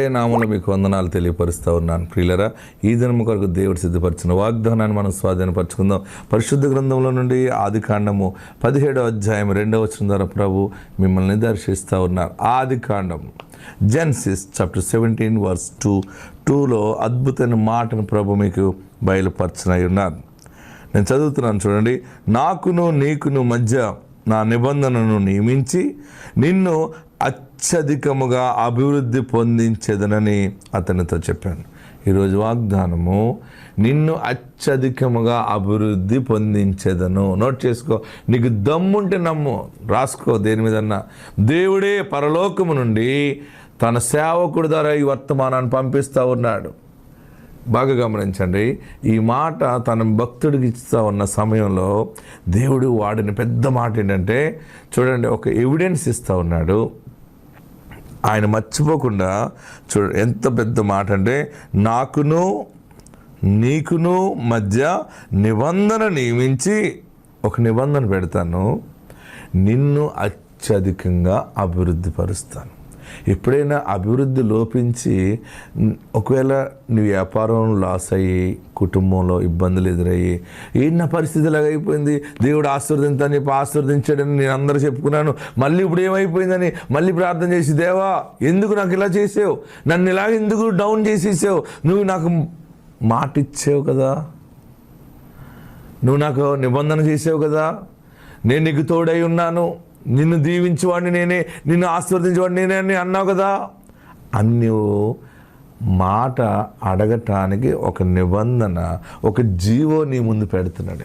ఏ నామంలో మీకు వందనాలు తెలియపరుస్తూ ఉన్నాను. ప్రియులరా ఈ దినము కొరకు దేవుడు సిద్ధపరిచిన వాగ్దానాన్ని మనం స్వాధీనపరచుకుందాం. పరిశుద్ధ గ్రంథంలో నుండి ఆది కాండము పదిహేడో అధ్యాయం రెండవ వచ్చిన ద్వారా ప్రభు మిమ్మల్ని దర్శిస్తూ ఉన్నారు. ఆది కాండము Genesis chapter seventeen verse two టూలో అద్భుతమైన మాటను ప్రభు మీకు బయలుపరచనై ఉన్నారు నేను చదువుతున్నాను చూడండి. నాకును నీకును మధ్య నా నిబంధనను నియమించి నిన్ను అత్యధికముగా అభివృద్ధి పొందించేదనని అతనితో చెప్పాను. ఈరోజు వాగ్దానము నిన్ను అత్యధికముగా అభివృద్ధి పొందించేదను. నోట్ చేసుకో నీకు దమ్ముంటే నమ్ము రాసుకో దేని మీదన్నా. దేవుడే పరలోకము నుండి తన సేవకుడి ద్వారా ఈ వర్తమానాన్ని పంపిస్తూ ఉన్నాడు. బాగా గమనించండి ఈ మాట తన భక్తుడికి ఇస్తూ ఉన్న సమయంలో దేవుడు వాడిని పెద్ద మాట ఏంటంటే చూడండి ఒక ఎవిడెన్స్ ఇస్తూ ఉన్నాడు. ఆయన మర్చిపోకుండా చూడ ఎంత పెద్ద మాట అంటే నాకును నీకును మధ్య నిబంధన నియమించి ఒక నిబంధన పెడతాను. నిన్ను అత్యధికంగా అభివృద్ధి పరుస్తాను. ఎప్పుడైనా అభివృద్ధి లోపించి ఒకవేళ నీ వ్యాపారం లాస్ అయ్యి కుటుంబంలో ఇబ్బందులు ఎదురయ్యి ఏంటి నా పరిస్థితి ఇలాగ అయిపోయింది? దేవుడు ఆశీర్వదించని చెప్పి ఆశీర్వదించాడని నేను అందరూ చెప్పుకున్నాను. మళ్ళీ ఇప్పుడు ఏమైపోయిందని మళ్ళీ ప్రార్థన చేసి దేవా ఎందుకు నాకు ఇలా చేసావు? నన్ను ఇలా ఎందుకు డౌన్ చేసేసావు? నువ్వు నాకు మాట ఇచ్చావు కదా. నువ్వు నాకు నిబంధన చేసావు కదా. నేను నీకు తోడై ఉన్నాను. నిన్ను దీవించేవాడిని నేనే నిన్ను ఆశీర్వదించేవాడిని నేనే అని అన్నావు కదా. అన్ని మాట అడగటానికి ఒక నిబంధన ఒక జీవో నీ ముందు పెడుతున్నాడే.